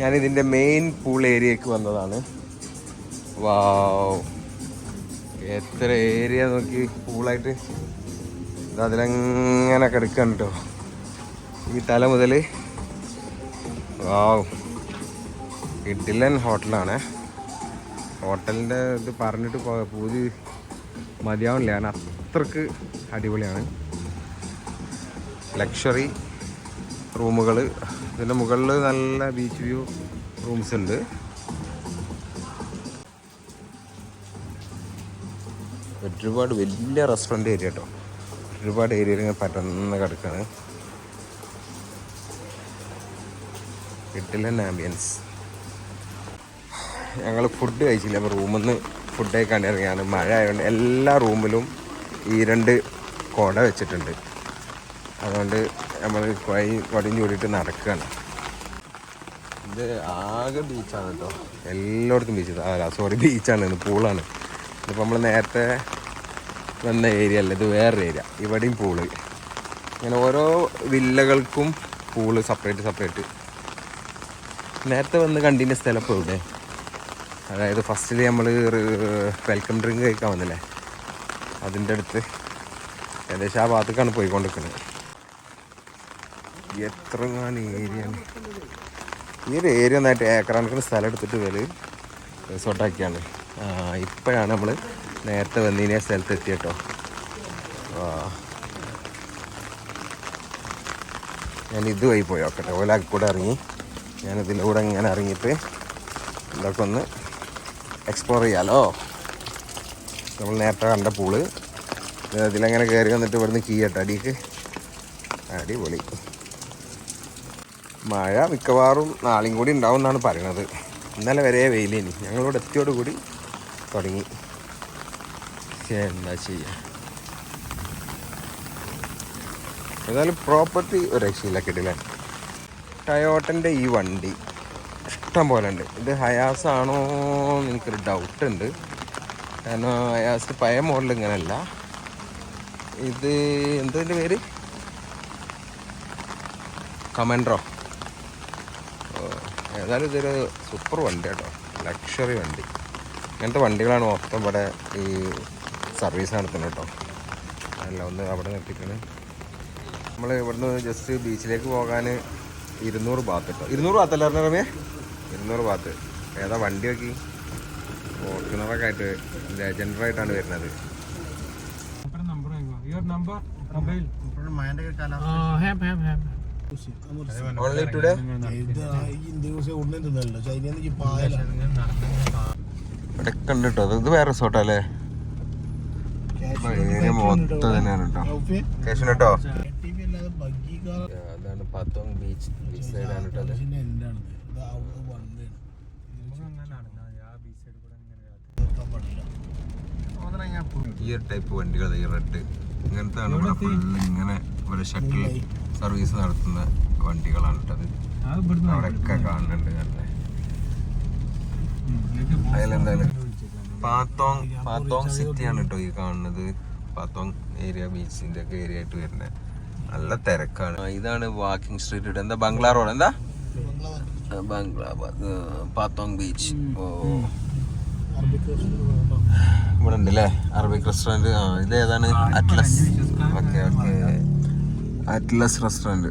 ഞാനിതിന്റെ main pool ഏരിയക്ക് വന്നതാണ്. വാവ് എത്ര area നോക്കി പൂളായിട്ട് ഇത് അതിലങ്ങനെ കിടക്കാൻ കേട്ടോ ഈ തല മുതൽ വാവ് ഇഡിലൻ ഹോട്ടലാണ്. ഹോട്ടലിന്റെ ഇത് പറഞ്ഞിട്ട് പൂതി മതിയാവില്ല. കാരണം അത്രയ്ക്ക് അടിപൊളിയാണ്. ലക്ഷറി റൂമുകൾ ഇതിന്റെ മുകളിൽ നല്ല ബീച്ച് വ്യൂ റൂംസ് ഉണ്ട്. ഒരുപാട് വലിയ റെസ്റ്റോറന്റ് ഏരിയ കേട്ടോ ഒരുപാട് ഏരിയയിൽ ഇങ്ങനെ പരന്ന് കിടക്കാണ്. കിട്ടില്ല ആംബിയൻസ് ഞങ്ങൾ ഫുഡ് കഴിച്ചില്ല. അപ്പോൾ റൂമിൽ നിന്ന് ഫുഡ് കഴിക്കാണ്ട് ഇറങ്ങിയാണ്. മഴ ആയതുകൊണ്ട് എല്ലാ റൂമിലും ഈ രണ്ട് കുട വെച്ചിട്ടുണ്ട്. അതുകൊണ്ട് നമ്മൾ കൈ വടിയും ചൂടിയിട്ട് നടക്കുകയാണ് ഇത് ആകെ ബീച്ചാണ് കേട്ടോ എല്ലായിടത്തും ബീച്ച് അല്ല സോറി ബീച്ചാണ് ഇത് പൂളാണ് ഇതിപ്പോൾ നമ്മൾ നേരത്തെ വന്ന ഏരിയ അല്ല ഇത് വേറൊരു ഏരിയ ഇവിടെയും പൂൾ ഇങ്ങനെ ഓരോ വില്ലകൾക്കും പൂൾ സെപ്പറേറ്റ് സെപ്പറേറ്റ് നേരത്തെ വന്ന് കണ്ടിന്റെ സ്ഥലം ഇവിടെ അതായത് ഫസ്റ്റിൽ നമ്മൾ വെൽക്കം ഡ്രിങ്ക് കഴിക്കാൻ വന്നില്ലേ? അതിന്റെ അടുത്ത് ഏകദേശം ആ ഭാഗത്തേക്കാണ് പോയിക്കൊണ്ടിരിക്കുന്നത് എത്ര ഏരിയ ഈ ഒരു ഏരിയ നന്നായിട്ട് ഏക്കറാണക്കിന് സ്ഥലം എടുത്തിട്ട് ഇവർ റിസോർട്ടാക്കിയാണ് ഇപ്പോഴാണ് നമ്മൾ നേരത്തെ വന്നതിനെ സ്ഥലത്ത് എത്തിയട്ടോ ഞാൻ ഇതുമായി പോയി നോക്കട്ടെ. ഓലാക്കി കൂടെ ഇറങ്ങി. ഞാൻ ഇതിലൂടെ ഇങ്ങനെ ഇറങ്ങിയിട്ട് ഇതൊക്കെ ഒന്ന് എക്സ്പ്ലോർ ചെയ്യാലോ. നമ്മൾ നേരത്തെ കണ്ട പൂൾ ഇത് ഇതിലങ്ങനെ കയറി വന്നിട്ട് ഇവിടുന്ന് കീയട്ടെ അടിക്ക്? അടിപൊളി. മഴ മിക്കവാറും നാളെയും കൂടി ഉണ്ടാവും എന്നാണ് പറയണത്. ഇന്നലെ വരെ വെയിലിനി. ഞങ്ങളിവിടെ എത്തിയോട് കൂടി തുടങ്ങി. എന്താ ചെയ്യുക ഏതായാലും പ്രോപ്പർട്ടി ഒരു രക്ഷയില്ല കിട്ടില്ല ടയോട്ടന്റെ ഈ വണ്ടി ഇഷ്ടം പോലെ ഉണ്ട്. ഇത് ഹയാസാണോ എനിക്കൊരു ഡൗട്ട് ഉണ്ട്. കാരണം ഹയാസ് പഴയ മോഡൽ ഇങ്ങനെയല്ല ഇത് എന്തതിന്റെ പേര്? കമൻഡറോ ഏതായാലും ഇതൊരു സൂപ്പർ വണ്ടി കേട്ടോ. ലക്ഷറി വണ്ടി. ഇങ്ങനത്തെ വണ്ടികളാണ് മൊത്തം ഇവിടെ ഈ സർവീസ് നടത്തുന്നത് കേട്ടോ. അല്ല ഒന്ന് അവിടെ നിർത്തിയിട്ടാണ്. നമ്മൾ ഇവിടുന്ന് ജസ്റ്റ് ബീച്ചിലേക്ക് പോകാൻ ഇരുന്നൂറ് ബാത്ത് കേട്ടോ. ഇരുന്നൂറ് ബാത്തല്ല പറഞ്ഞ റമേ ഇരുന്നൂറ് ബാത്ത് ഏതാ വണ്ടി നോക്കി? ഫോർച്യൂണറൊക്കെ ആയിട്ട് ലെജൻഡർ ആയിട്ടാണ് വരുന്നത്. Number mobile only today? ഇവിടെ ഉണ്ട് കേട്ടോ ഇത് വേറെ റിസോർട്ടാ അല്ലേ തന്നെയാണ് അതാണ് ബീച്ച് ബീച്ച് ഈ ടൈപ്പ് വണ്ടികൾ ഈ ഇങ്ങനത്തെ ഇങ്ങനെ ഇവിടെ ഷട്ടിൽ സർവീസ് നടത്തുന്ന വണ്ടികളാണ് കേട്ടത് അവിടെയൊക്കെ കാണുന്നുണ്ട് അതിലെന്തായാലും പാത്തോങ് പാത്തോങ് സിറ്റി ആണ് കേട്ടോ ഈ കാണുന്നത്. പാത്തോങ് ഏരിയ ബീച്ചിന്റെ ഒക്കെ ഏരിയ ആയിട്ട് വരുന്നത് നല്ല തിരക്കാണ്. ഇതാണ് വാക്കിംഗ് സ്ട്രീറ്റ് എന്താ ബംഗ്ലാ റോഡ് എന്താ? ബംഗ്ലാ പാത്തോങ് ബീച്ച് ഓ. ഇവിടെ ഉണ്ട് അല്ലേ അറബിക് റെസ്റ്റോറന്റ് ആ ഇത് ഏതാണ് Atlas okay okay. Atlas restaurant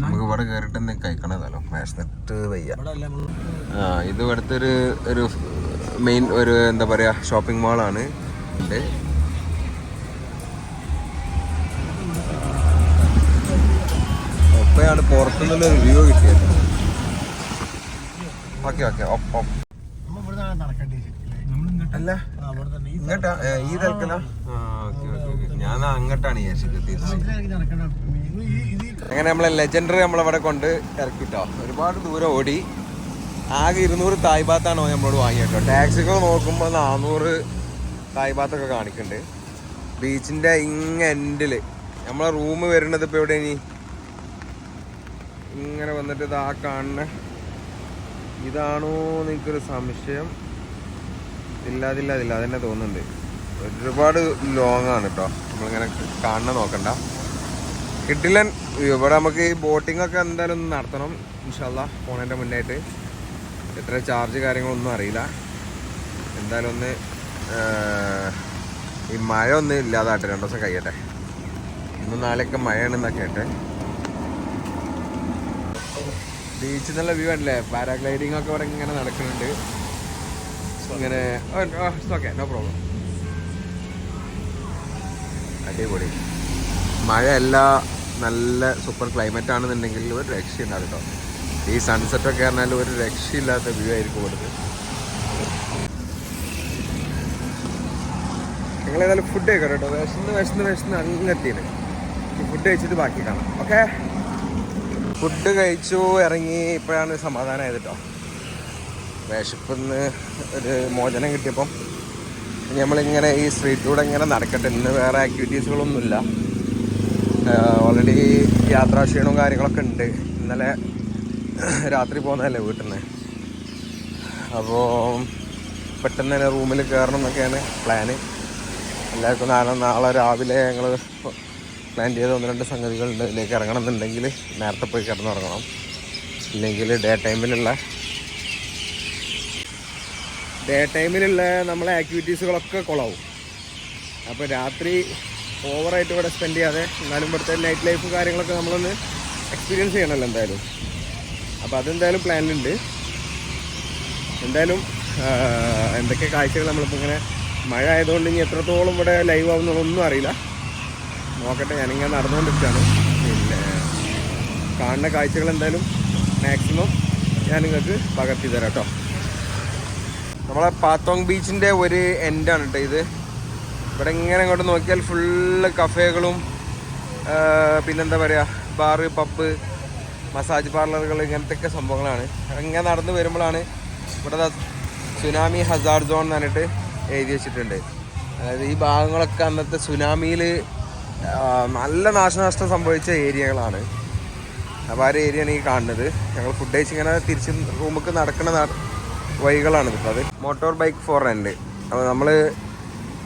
നമുക്ക് ഇവിടെ കയറിയിട്ട് എന്തെങ്കിലും കഴിക്കണതല്ലോ വിശന്നിട്ട് വയ്യ. ആ ഇത് ഇവിടുത്തെ ഒരു ഒരു മെയിൻ ഒരു എന്താ പറയാ ഷോപ്പിംഗ് മാളാണ് ഉണ്ട്. ഒപ്പയാണ് പുറത്തുനിന്നുള്ള റിവ്യൂ കിട്ടിയത്. ഓക്കെ ഓക്കെ ഒപ്പം അല്ല. ഇങ്ങോട്ടാ? ഈ തിരക്കല? ഞാൻ അങ്ങോട്ടാണ് വിചാരിച്ചത്. തിരിച്ച്. അങ്ങനെ നമ്മളെ ലെജൻഡറി നമ്മളവിടെ കൊണ്ട് ഇറക്കിട്ടോ? ഒരുപാട് ദൂരം ഓടി. ആകെ ഇരുന്നൂറ് തായ്ബാത്താണ് നമ്മളോട് വാങ്ങിയിട്ടോ ടാക്സികൾ നോക്കുമ്പോൾ നാനൂറ് തായ്ബാത്തൊക്കെ കാണിക്കുന്നുണ്ട് ബീച്ചിന്റെ ഇങ്ങ എൻഡിൽ നമ്മളെ റൂം വരുന്നത് ഇപ്പോൾ എവിടെ ഇനി? ഇങ്ങനെ വന്നിട്ട് ഇത് ആ കാണുന്ന. ഇതാണോ എനിക്കൊരു സംശയം? ഇല്ലാതില്ല അതന്നെ തോന്നുന്നുണ്ട്. ഒരുപാട് ലോങ്ങാണ് കേട്ടോ നമ്മളിങ്ങനെ കാണുന്ന നോക്കണ്ട. കിട്ടില്ല. ഇവിടെ നമുക്ക് ഈ ബോട്ടിംഗ് ഒക്കെ എന്തായാലും ഒന്ന് നടത്തണം. ഇൻഷാല്ല പോണതിന്റെ മുന്നായിട്ട്. എത്ര ചാർജ് കാര്യങ്ങളൊന്നും അറിയില്ല. എന്തായാലും ഒന്ന് ഈ മഴ ഒന്ന് ഇല്ലാതാട്ടെ രണ്ടു ദിവസം കഴിയട്ടെ. ഇന്ന് നാളെയൊക്കെ മഴയാണെന്നാ കേട്ടെ. ബീച്ചിൽ നിന്നുള്ള വ്യൂ ആണല്ലേ? പാരാഗ്ലൈഡിംഗ് ഒക്കെ ഇവിടെ ഇങ്ങനെ നടക്കുന്നുണ്ട്. ഇങ്ങനെ ഓക്കെ നോ പ്രോബ്ലം അടിപൊളി. മഴയല്ല. നല്ല സൂപ്പർ ക്ലൈമറ്റ് ആണെന്നുണ്ടെങ്കിൽ ഒരു രക്ഷയുണ്ടാവും കേട്ടോ. ഈ സൺസെറ്റൊക്കെ പറഞ്ഞാൽ ഒരു രക്ഷയില്ലാത്ത വ്യൂ ആയിരിക്കും കൊടുത്ത് നിങ്ങൾ ഏതായാലും ഫുഡ് കഴിക്കാം കേട്ടോ. വിശന്ന് വിശന്ന് വിശന്ന് അങ്ങെത്തിയത് ഫുഡ് കഴിച്ചിട്ട് ബാക്കി കാണാം. ഓക്കെ ഫുഡ് കഴിച്ചു ഇറങ്ങി ഇപ്പോഴാണ് സമാധാനമായത് കേട്ടോ. വിശപ്പിന്ന് ഒരു മോചനം കിട്ടിയപ്പം നമ്മളിങ്ങനെ ഈ സ്ട്രീറ്റിലൂടെ ഇങ്ങനെ നടക്കട്ടെ. ഇന്ന് വേറെ ആക്ടിവിറ്റീസുകളൊന്നുമില്ല ഓൾറെഡി യാത്രാക്ഷീണവും കാര്യങ്ങളൊക്കെ ഉണ്ട്. ഇന്നലെ രാത്രി പോകുന്നതല്ലേ വീട്ടിൽ നിന്ന് അപ്പോൾ പെട്ടെന്ന് തന്നെ റൂമിൽ കയറണം എന്നൊക്കെയാണ് പ്ലാന് എല്ലാവർക്കും നാളെ നാളെ രാവിലെ ഞങ്ങൾ പ്ലാൻ ചെയ്ത ഒന്ന് രണ്ട് സംഗതികളുണ്ട് ഇതിലേക്ക് ഇറങ്ങണം എന്നുണ്ടെങ്കിൽ നേരത്തെ പോയി കിടന്നുറങ്ങണം. ഇല്ലെങ്കിൽ ഡേ ടൈമിലുള്ള ഡേ ടൈമിലുള്ള നമ്മളെ ആക്ടിവിറ്റീസുകളൊക്കെ കുളവും. അപ്പോൾ രാത്രി ഓവറായിട്ട് ഇവിടെ സ്പെൻഡ് ചെയ്യാതെ എന്നാലും ഇവിടുത്തെ നൈറ്റ് ലൈഫ് കാര്യങ്ങളൊക്കെ നമ്മളൊന്ന് എക്സ്പീരിയൻസ് ചെയ്യണമല്ലോ എന്തായാലും. അപ്പോൾ അതെന്തായാലും പ്ലാനിലുണ്ട് എന്തായാലും എന്തൊക്കെ കാഴ്ചകൾ നമ്മളിപ്പോൾ ഇങ്ങനെ മഴ ആയതുകൊണ്ട് ഇനി എത്രത്തോളം ഇവിടെ ലൈവ് ആവുന്നുള്ളതൊന്നും അറിയില്ല. നോക്കട്ടെ ഞാനിങ്ങനെ നടന്നുകൊണ്ടിരിക്കുകയാണ്. പിന്നെ കാണുന്ന കാഴ്ചകൾ എന്തായാലും മാക്സിമം ഞാൻ നിങ്ങൾക്ക് പകർത്തി തരാം കേട്ടോ. നമ്മളെ പാത്തോങ് ബീച്ചിന്റെ ഒരു എൻഡാണ് കേട്ടോ ഇത്. ഇവിടെ ഇങ്ങനെ അങ്ങോട്ട് നോക്കിയാൽ ഫുള്ള് കഫേകളും പിന്നെന്താ പറയുക ബാറ് പബ്ബ് മസാജ് പാർലറുകൾ ഇങ്ങനത്തെ ഒക്കെ സംഭവങ്ങളാണ്. ഇങ്ങനെ നടന്നു വരുമ്പോഴാണ് ഇവിടെ സുനാമി ഹസാർ സോൺ എന്ന് പറഞ്ഞിട്ട് എഴുതി വെച്ചിട്ടുണ്ട്. അതായത് ഈ ഭാഗങ്ങളൊക്കെ അന്നത്തെ സുനാമിയിൽ നല്ല നാശനഷ്ടം സംഭവിച്ച ഏരിയകളാണ്. അപ്പോൾ ആ ഒരു ഏരിയയാണ് ഈ കാണുന്നത്. ഞങ്ങൾ ഫുഡ് കഴിച്ച് ഇങ്ങനെ തിരിച്ച് റൂമിലേക്ക് നടക്കുന്ന നട- വഴികളാണ് ഇപ്പോൾ അത്. മോട്ടോർ ബൈക്ക് ഫോർ റെന്റ് അപ്പോൾ നമ്മൾ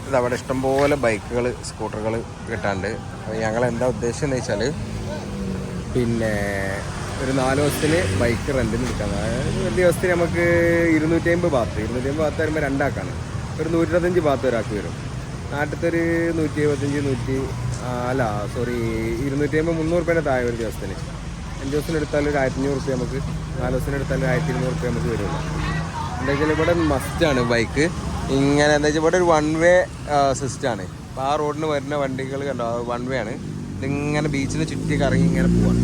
ഇത് അവിടെ ഇഷ്ടംപോലെ ബൈക്കുകൾ സ്കൂട്ടറുകൾ കിട്ടാണ്ട്. അപ്പോൾ ഞങ്ങൾ എന്താ ഉദ്ദേശം എന്ന് വെച്ചാൽ പിന്നെ ഒരു നാല് ദിവസത്തിന് ബൈക്ക് റെന്റിന് എടുക്കാം അതായത് ഒരു ദിവസത്തിന് നമുക്ക് ഇരുന്നൂറ്റി അമ്പത് ബാത്ത് ഇരുന്നൂറ്റി അമ്പത് ബാത്ത് വരുമ്പോൾ രണ്ടാക്കാണ്. ഒരു നൂറ്റിരുപത്തഞ്ച് ബാത്ത് ഒരാൾക്ക് വരും. നാട്ടിലത്തെ ഒരു നൂറ്റി എഴുപത്തഞ്ച് നൂറ്റി അല്ല സോറി ഇരുന്നൂറ്റി അമ്പത് മുന്നൂറ് രൂപേന്റെ താഴെ ഒരു ദിവസത്തിന് അഞ്ച് ദിവസത്തിന് എടുത്താൽ ഒരു ആയിരത്തി അഞ്ഞൂറ് റുപ്യ നമുക്ക്. നാല് ദിവസത്തിന് എടുത്താൽ ഒരു ആയിരത്തി ഇരുന്നൂറ് റുപ്യ നമുക്ക് വരുള്ളൂ. വെച്ചാൽ ഇവിടെ മസ്റ്റാണ് ബൈക്ക്. ഇങ്ങനെ എന്താ വെച്ചാൽ ഇവിടെ ഒരു വൺ വേ സിസ്റ്റമാണ് അപ്പോൾ ആ റോഡിന് വരുന്ന വണ്ടികൾ കണ്ടോ? വൺ വേ ആണ്. ഇതിങ്ങനെ ബീച്ചിന് ചുറ്റി കറങ്ങി ഇങ്ങനെ പോവാണ്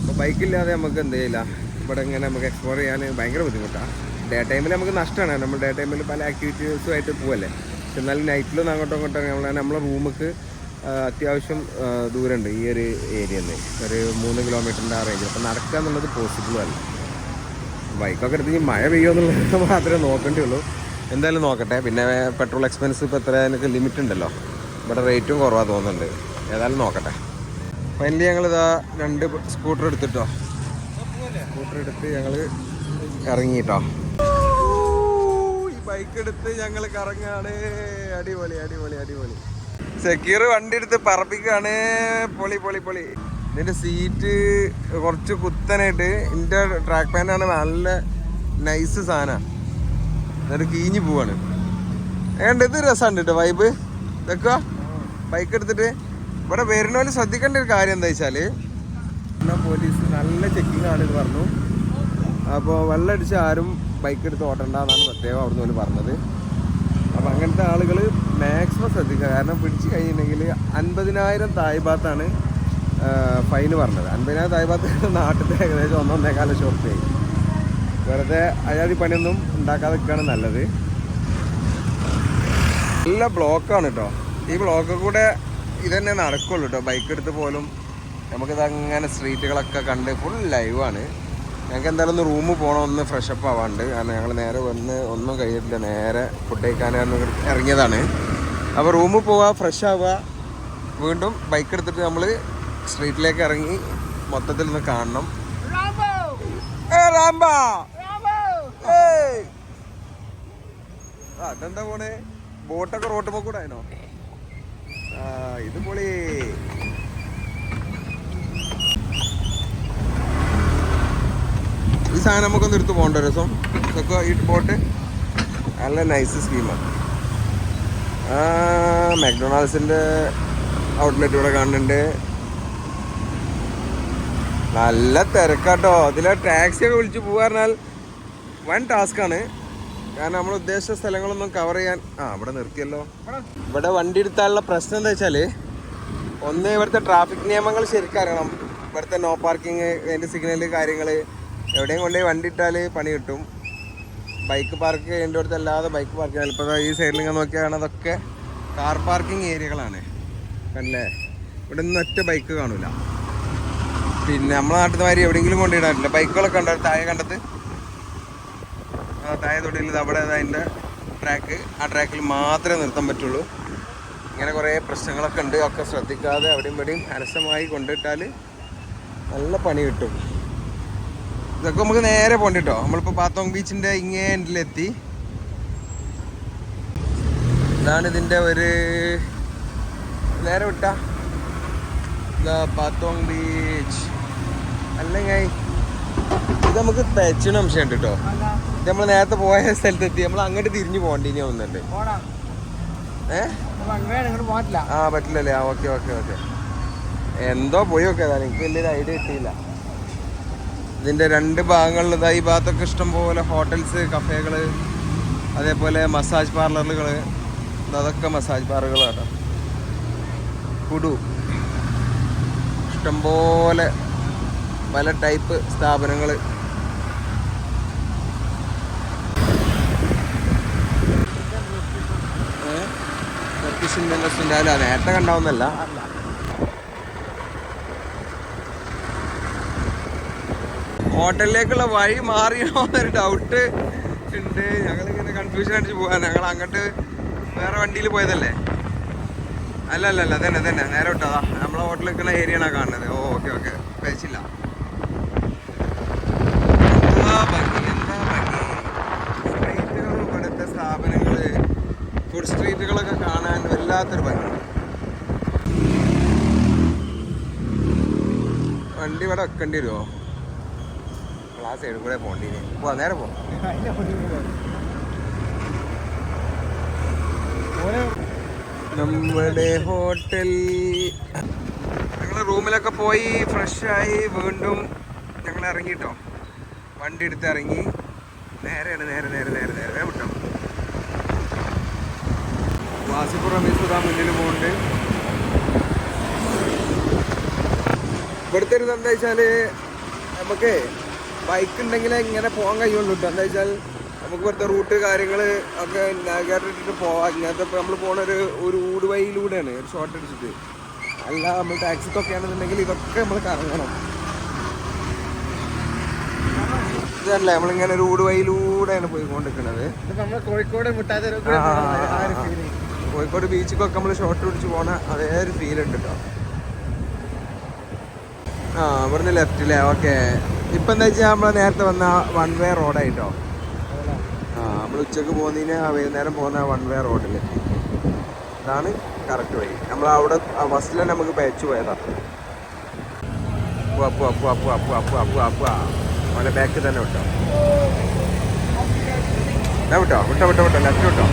അപ്പോൾ ബൈക്കില്ലാതെ നമുക്ക് എന്ത് ചെയ്യില്ല. ഇവിടെ ഇങ്ങനെ നമുക്ക് എക്സ്പ്ലോർ ചെയ്യാൻ ഭയങ്കര ബുദ്ധിമുട്ടാണ് ഡേ ടൈമിൽ നമുക്ക് നഷ്ടമാണ് നമ്മൾ ഡേ ടൈമിൽ പല ആക്ടിവിറ്റീസുമായിട്ട് പോവല്ലേ. പക്ഷെ എന്നാലും നൈറ്റിലൊന്നും അങ്ങോട്ടും ഇങ്ങോട്ടും നമ്മൾ നമ്മളെ റൂമുക്ക് അത്യാവശ്യം ദൂരമുണ്ട് ഈ ഒരു ഏരിയയിൽ നിന്ന് ഒരു മൂന്ന് കിലോമീറ്ററിന്റെ ആ റേഞ്ച് അപ്പോൾ നടക്കുക എന്നുള്ളത് പോസിബിളും അല്ല. ബൈക്കൊക്കെ എടുത്ത് മഴ പെയ്യുമെന്നുള്ളത് മാത്രമേ നോക്കേണ്ടിയുള്ളൂ. എന്തായാലും നോക്കട്ടെ. പിന്നെ പെട്രോൾ എക്സ്പെൻസ് ഇപ്പോൾ എത്ര എനിക്ക് ലിമിറ്റ് ഉണ്ടല്ലോ. ഇവിടെ റേറ്റും കുറവാണ് തോന്നുന്നുണ്ട്. ഏതായാലും നോക്കട്ടെ. ഫൈനലി ഞങ്ങളിതാ രണ്ട് സ്കൂട്ടർ എടുത്തിട്ടോ. സ്കൂട്ടർ എടുത്ത് ഞങ്ങൾ ഇറങ്ങിട്ടോ. ഈ ബൈക്ക് എടുത്ത് ഞങ്ങൾ കറങ്ങാണ്. അടിപൊളി അടിപൊളി അടിപൊളി. സെക്യൂർ വണ്ടി എടുത്ത് പറപ്പിക്കാണ് പൊളി പൊളി പൊളി. ഇതിന്റെ സീറ്റ് കുറച്ച് കുത്തനായിട്ട്. ഇതിന്റെ ട്രാക്ക് പാന്റാണ് നല്ല നൈസ് സാധനമാണ് എന്നിട്ട് കീഞ്ഞു പോവാണ്. ഏണ്ട ഇത് രസമുണ്ട് കേട്ടോ വൈബ് ഇതൊക്കെ ബൈക്ക് എടുത്തിട്ട്. ഇവിടെ വരുന്നവര് ശ്രദ്ധിക്കേണ്ട ഒരു കാര്യം എന്താ വെച്ചാൽ പോലീസ് നല്ല ചെക്കിംഗ് ആണ് ഇത് പറഞ്ഞു. അപ്പോൾ വെള്ളമടിച്ച് ആരും ബൈക്ക് എടുത്ത് ഓട്ടണ്ട എന്നാണ് പ്രത്യേകം അവിടുന്ന് പോലും പറഞ്ഞത്. അപ്പം അങ്ങനത്തെ ആളുകൾ മാക്സിമം ശ്രദ്ധിക്കുക. കാരണം പിടിച്ച് കഴിഞ്ഞിട്ടുണ്ടെങ്കിൽ അൻപതിനായിരം തായ്ഭാത്താണ് ഫൈന് പറഞ്ഞത്. അൻപതിനായിരം തായ്ഭാത്ത് നാട്ടിൽ ഏകദേശം ഒന്നൊന്നേക്കാലം ഷോർട്ട് ഷോർട്ടായി വെറുതെ അയാതി പണിയൊന്നും ഉണ്ടാക്കാതെ നിൽക്കുകയാണ് നല്ലത്. നല്ല ബ്ലോക്കാണ് കേട്ടോ ഈ ബ്ലോക്ക് കൂടെ ഇതന്നെ നടക്കുള്ളൂ കേട്ടോ ബൈക്ക് എടുത്ത് പോലും നമുക്കിത് അങ്ങനെ സ്ട്രീറ്റുകളൊക്കെ കണ്ട് ഫുൾ ലൈവാണ് ഞങ്ങൾക്ക് എന്തായാലും ഒന്ന് റൂമിൽ പോകണം ഒന്ന് ഫ്രഷ് അപ്പ് ആവാണ്ട്. കാരണം ഞങ്ങൾ നേരെ വന്ന് ഒന്നും കഴിഞ്ഞിട്ടില്ല നേരെ ഫുഡ് കഴിക്കാനാണ് ഇറങ്ങിയതാണ്. അപ്പോൾ റൂമിൽ പോവുക ഫ്രഷ് ആവുക വീണ്ടും ബൈക്ക് എടുത്തിട്ട് നമ്മൾ സ്ട്രീറ്റിലേക്ക് ഇറങ്ങി മൊത്തത്തിൽ ഒന്ന് കാണണം ഏ ആ, അതെന്താ പോണേ ബോട്ടൊക്കെ റോട്ടുമ്പോ കൂടെ ആയിനോ ആ ഇത് പൊളി. ഈ സാധനം നമുക്കൊന്ന് എടുത്ത് പോകണ്ട രസം ഇതൊക്കെ ഈ ബോട്ട് നല്ല നൈസ് സ്കീമാണ് മക്ഡൊണാൾഡ്സിന്റെ ഔട്ട്ലെറ്റ് ഇവിടെ കാണുന്നുണ്ട്. നല്ല തിരക്കാട്ടോ. അതിലെ ടാക്സി ഒക്കെ വിളിച്ച് പോകാൻ പറഞ്ഞാൽ വൺ ടാസ്ക്കാണ്. കാരണം നമ്മൾ ഉദ്ദേശിച്ച സ്ഥലങ്ങളൊന്നും കവർ ചെയ്യാൻ ആ ഇവിടെ നിർത്തിയല്ലോ. ഇവിടെ വണ്ടി എടുത്താലുള്ള പ്രശ്നം എന്താ വെച്ചാൽ ഒന്ന് ഇവിടുത്തെ ട്രാഫിക് നിയമങ്ങൾ ശരിക്കും അറിയണം. ഇവിടുത്തെ നോ പാർക്കിങ് അതിന്റെ സിഗ്നൽ കാര്യങ്ങൾ എവിടെയും കൊണ്ടുപോയി വണ്ടി ഇട്ടാൽ പണി കിട്ടും. ബൈക്ക് പാർക്ക് ചെയ്യേണ്ട അടുത്ത് അല്ലാതെ ബൈക്ക് പാർക്ക് ചെയ്യാൻ ഇപ്പോൾ ഈ സൈഡിൽ ഇങ്ങനെ നോക്കിയാണ് അതൊക്കെ കാർ പാർക്കിംഗ് ഏരിയകളാണ് കണ്ടല്ലേ ഇവിടെ നിന്ന് ഒറ്റ ബൈക്ക് കാണൂല. പിന്നെ നമ്മളെ നാട്ടിൽ നിന്ന് മാതിരി എവിടെയെങ്കിലും കൊണ്ടിടാറില്ല ബൈക്കുകളൊക്കെ ഉണ്ടായിരുന്നു താഴെ കണ്ടത് താഴെ തൊടിയിൽ അവിടെ അതിന്റെ ട്രാക്ക് ആ ട്രാക്കിൽ മാത്രമേ നിർത്താൻ പറ്റുള്ളൂ. ഇങ്ങനെ കുറേ പ്രശ്നങ്ങളൊക്കെ ഉണ്ട്. ഒക്കെ ശ്രദ്ധിക്കാതെ അവിടെയും ഇവിടെയും അലസമായി കൊണ്ടിട്ടാൽ നല്ല പണി കിട്ടും. ഇതൊക്കെ നമുക്ക് നേരെ പോണ്ടിട്ടോ നമ്മളിപ്പോൾ പാത്തോങ് ബീച്ചിന്റെ ഇങ്ങേ എൻഡിലെത്തി. ഇതാണ് ഇതിന്റെ ഒരു നേരെ വിട്ട. ഇതാ പാത്തോങ് ബീച്ച്. അല്ലെങ്കിൽ ഇത് നമുക്ക് തെച്ചിണ അംശം ഉണ്ട് കേട്ടോ ഇത് നമ്മൾ നേരത്തെ പോയ സ്ഥലത്തെത്തി. നമ്മൾ അങ്ങോട്ട് തിരിഞ്ഞു പോകേണ്ടി ഒന്നുണ്ട്. അങ്ങനെയാണ് ഇങ്ങോട്ട് ആ പറ്റില്ലല്ലേ? ആ ഓക്കെ ഓക്കെ ഓക്കെ. എന്തോ പോയി നോക്കെ എനിക്ക് വലിയൊരു ഐഡിയ കിട്ടിയില്ല. ഇതിന്റെ രണ്ട് ഭാഗങ്ങളിൽ ഇതാ ഈ ഭാഗത്തൊക്കെ ഇഷ്ടം പോലെ ഹോട്ടൽസ് കഫേകൾ അതേപോലെ മസാജ് പാർലറുകൾ അതൊക്കെ മസാജ് പാർലറുകളാണ് കുടു. ഇഷ്ടംപോലെ പല ടൈപ്പ് സ്ഥാപനങ്ങൾ റെസ്റ്റോറന്റ് നേരത്തെ കണ്ടാവുന്നല്ല ഹോട്ടലിലേക്കുള്ള വഴി മാറിയോ എന്നൊരു ഡൗട്ട് ഉണ്ട്. ഞങ്ങൾ ഞങ്ങളിങ്ങനെ കൺഫ്യൂഷൻ അടിച്ച് പോകാൻ ഞങ്ങൾ അങ്ങോട്ട് വേറെ വണ്ടിയിൽ പോയതല്ലേ? അല്ല അല്ല അല്ല. അതന്നെ അതന്നെ. നേരെ വിട്ടതാ നമ്മളെ ഹോട്ടലിൽ നിൽക്കുന്ന ഏരിയ ആണ് കാണുന്നത്. ഓ ഓക്കെ ഓക്കെ. കഴിച്ചില്ല എന്താ ഭംഗി എന്താ ഭംഗി സ്ട്രീറ്റുകളും ഇവിടുത്തെ സ്ഥാപനങ്ങൾ ഫുഡ് സ്ട്രീറ്റുകളൊക്കെ കാണാൻ വല്ലാത്തൊരു ഭംഗി. വണ്ടി ഇവിടെ വെക്കേണ്ടി വരുമോ ആ സൈഡിൽ കൂടെ പോണ്ടി പോവാ നേരെ പോവാ. നമ്മുടെ ഹോട്ടൽ. ഞങ്ങൾ റൂമിലൊക്കെ പോയി ഫ്രഷ് ആയി വീണ്ടും ഞങ്ങൾ ഇറങ്ങിട്ടോ. വണ്ടി എടുത്ത് ഇറങ്ങി. നേരെയാണ് നേരെ നേരെ നേരെ നേരെ. വിട്ടോ. വാസിപ്പുറ റമീസ് ഇതാ മുന്നിൽ പോകുന്നുണ്ട് ഇവിടുത്തെ ഒരു എന്താ വെച്ചാൽ നമുക്ക് ബൈക്ക് ഉണ്ടെങ്കിലേ ഇങ്ങനെ പോകാൻ കഴിയുള്ളൂ എന്താ വെച്ചാൽ നമുക്ക് ഇവിടുത്തെ റൂട്ട് കാര്യങ്ങൾ ഒക്കെ നാഗാറിട്ടിട്ട് പോവാം. ഇങ്ങനത്തെ ഇപ്പോൾ നമ്മൾ പോണ ഒരു ഒരു ഊട് വഴിയിലൂടെയാണ് ഒരു ഷോർട്ട് അടിച്ചിട്ട്. അല്ല നമ്മൾ ടാക്സിക്കൊക്കെ ആണെന്നുണ്ടെങ്കിൽ ഇതൊക്കെ നമ്മൾ കറങ്ങണം. ഇതല്ല നമ്മളിങ്ങനെ ഒരു ഊട് വഴിയിലൂടെയാണ് പോയിക്കൊണ്ടിരിക്കുന്നത് നമ്മൾ കോഴിക്കോട് മുട്ടാതെ. കോഴിക്കോട് ബീച്ചിക്കൊക്കെ നമ്മൾ ഷോട്ട് പിടിച്ച് പോണ അതേ ഒരു ഫീൽ ഉണ്ട് കേട്ടോ ആ ഇവിടുന്ന് ലെഫ്റ്റില്ലേ ഓക്കെ ഇപ്പം എന്താ വെച്ചാൽ നമ്മൾ നേരത്തെ വന്ന വൺ വേ റോഡായിട്ടോ ആ നമ്മൾ ഉച്ചയ്ക്ക് പോകുന്നതിന് വൈകുന്നേരം പോകുന്ന വൺ വേ റോഡിൽ അതാണ് കറക്റ്റ് വഴി. നമ്മൾ അവിടെ ബസ്സിൽ തന്നെ നമുക്ക് പേച്ചു പോയതാണ് അപ്പു അപ്പു അപ്പു അപ്പു അപ്പു അപ്പു അപ്പു അവളെ ബാക്ക് തന്നെ വിട്ടോ. വിട്ടോ വിട്ടോ വിട്ടോ വിട്ടോ ലെഫ്റ്റ് വിട്ടോ.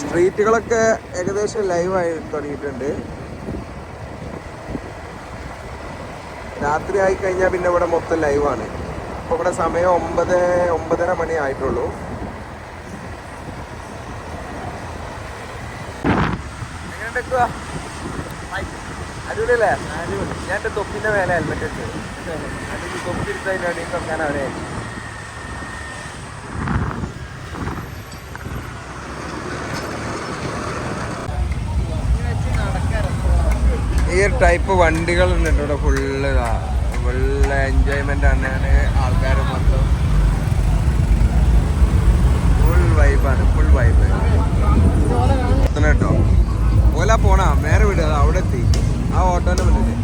സ്ട്രീറ്റുകളൊക്കെ ഏകദേശം ലൈവായി തുടങ്ങിയിട്ടുണ്ട്. രാത്രി ആയി കഴിഞ്ഞാൽ പിന്നെ ഇവിടെ മൊത്തം ലൈവാണ് അപ്പോൾ ഇവിടെ സമയം ഒമ്പത് ഒമ്പതര മണി ആയിട്ടുള്ളൂ? അടിപൊളിയല്ലേ? ഞാൻ തൊപ്പിന്റെ മേലെ ഹെൽമെറ്റ് വെച്ചു അല്ലെങ്കിൽ തൊപ്പി എടുത്തതിന്റെ അടിയിൽ വെക്കാൻ അവരെ ഒരു ടൈപ്പ് വണ്ടികളുണ്ട് ഇവിടെ ഫുള്ള് ഫുള്ള് എൻജോയ്മെന്റ് ആണ്. ആൾക്കാർ മൊത്തം. ഫുൾ വൈബാണ് ഫുൾ വൈബ് കേട്ടോ. ഓല പോണ. വേറെ വിടുക അവിടെ എത്തി. ആ ഓട്ടോനെ വിളിച്ചു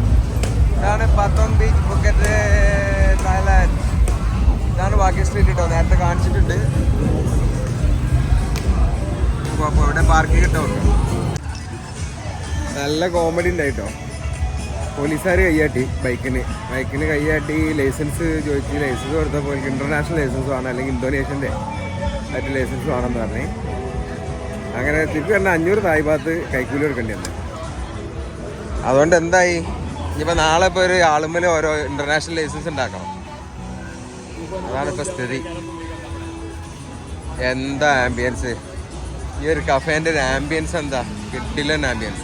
ഇതാണ് പത്തോം ബീച്ച് ബുക്കറ്റ് തായ്ലാൻഡ് ഇതാണ് ബാക്കി സ്ട്രീറ്റ് കേട്ടോ നേരത്തെ കാണിച്ചിട്ടുണ്ട്. ഇവിടെ പാർക്കിംഗ് കിട്ടോ നല്ല കോമഡി ഉണ്ടായിട്ടോ. പോലീസുകാർ കൈയാട്ടി ബൈക്കിന്. ബൈക്കിന് കൈയാട്ടി ലൈസൻസ് ചോദിച്ച് ലൈസൻസ് കൊടുത്തപ്പോൾ എനിക്ക് ഇന്റർനാഷണൽ ലൈസൻസ് വേണം അല്ലെങ്കിൽ ഇന്തോനേഷ്യന്റെ മറ്റു ലൈസൻസ് വേണമെന്ന് പറഞ്ഞ്. അങ്ങനെ തിരിച്ചു പറഞ്ഞാൽ അഞ്ഞൂറ് തായ് ഭാഗത്ത് കൈക്കൂലി കൊടുക്കേണ്ടി വന്നു. അതുകൊണ്ട് എന്തായി? ഇനിയിപ്പോൾ നാളെ ഇപ്പോൾ ഒരു ആളുമ്പിൽ ഓരോ ഇന്റർനാഷണൽ ലൈസൻസ് ഉണ്ടാക്കണം. അതാണ് ഇപ്പോൾ സ്ഥിതി. എന്താ ആംബിയൻസ് ഈ ഒരു കഫേന്റെ ഒരു ആംബിയൻസ് എന്താ? കിട്ടില്ല ആംബിയൻസ്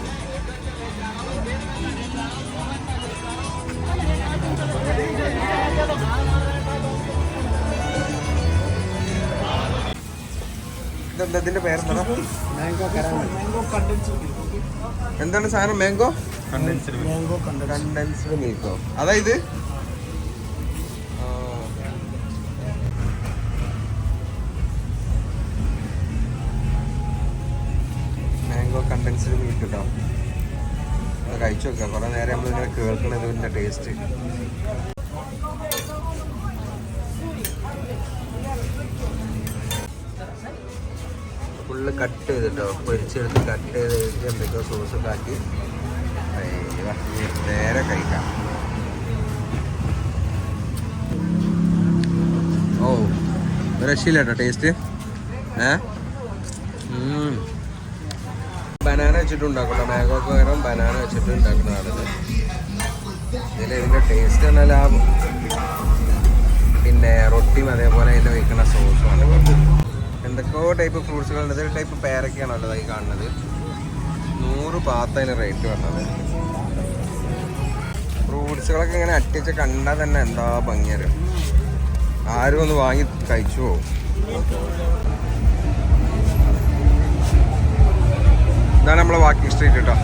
ഇതെന്താ ഇതിന്റെ പേരെന്താ? മാംഗോ മാംഗോ കണ്ടൻസ് എന്താണ് സാധനം? മാംഗോ മാംഗോ കണ്ടൻസ് കണ്ടൻസ്ഡ് മിൽക്കോ അതായത് മാംഗോ കണ്ടൻസ്ഡ് മിൽക്ക് കേട്ടോ അത് കഴിച്ചു നോക്കാം. കുറെ നേരം നമ്മൾ ഇങ്ങനെ കേൾക്കണത് ഇതിന്റെ ടേസ്റ്റ് ഫുള്ള് കട്ട് ചെയ്തിട്ടോ? പൊരിച്ചെടുത്ത് കട്ട് ചെയ്ത് എന്തൊക്കെയോ സോസൊക്കെ ആക്കി. നേരെ കഴിക്കാം. ഓ രക്ഷയില്ല ടേസ്റ്റ് ഏ? ബനാന വെച്ചിട്ട് ഉണ്ടാക്കണം മാംഗോക്ക് പകരം ബനാന വെച്ചിട്ട് ഉണ്ടാക്കുന്നതാണിത് ഇതിൽ ഇതിന്റെ ടേസ്റ്റ് എന്നാൽ ആ പിന്നെ റൊട്ടിയും അതേപോലെ അതിന്റെ വയ്ക്കുന്ന സോസുമാണ് എന്തൊക്കെയോ ടൈപ്പ് ഫ്രൂട്ട്സുകൾ ഉണ്ട് ഇതൊരു ടൈപ്പ് പേരൊക്കെയാണല്ലോ ഈ കാണുന്നത്? നൂറ് പാത്ത അതിന് റേറ്റ് പറഞ്ഞത്. ഫ്രൂട്ട്സുകളൊക്കെ ഇങ്ങനെ അട്ടിച്ച് കണ്ടാൽ തന്നെ എന്താ ഭംഗിയറിയും ആരും ഒന്ന് വാങ്ങി കഴിച്ചു? പോകും ഇതാണ് നമ്മളെ വാക്കിംഗ് സ്ട്രീറ്റ് കേട്ടോ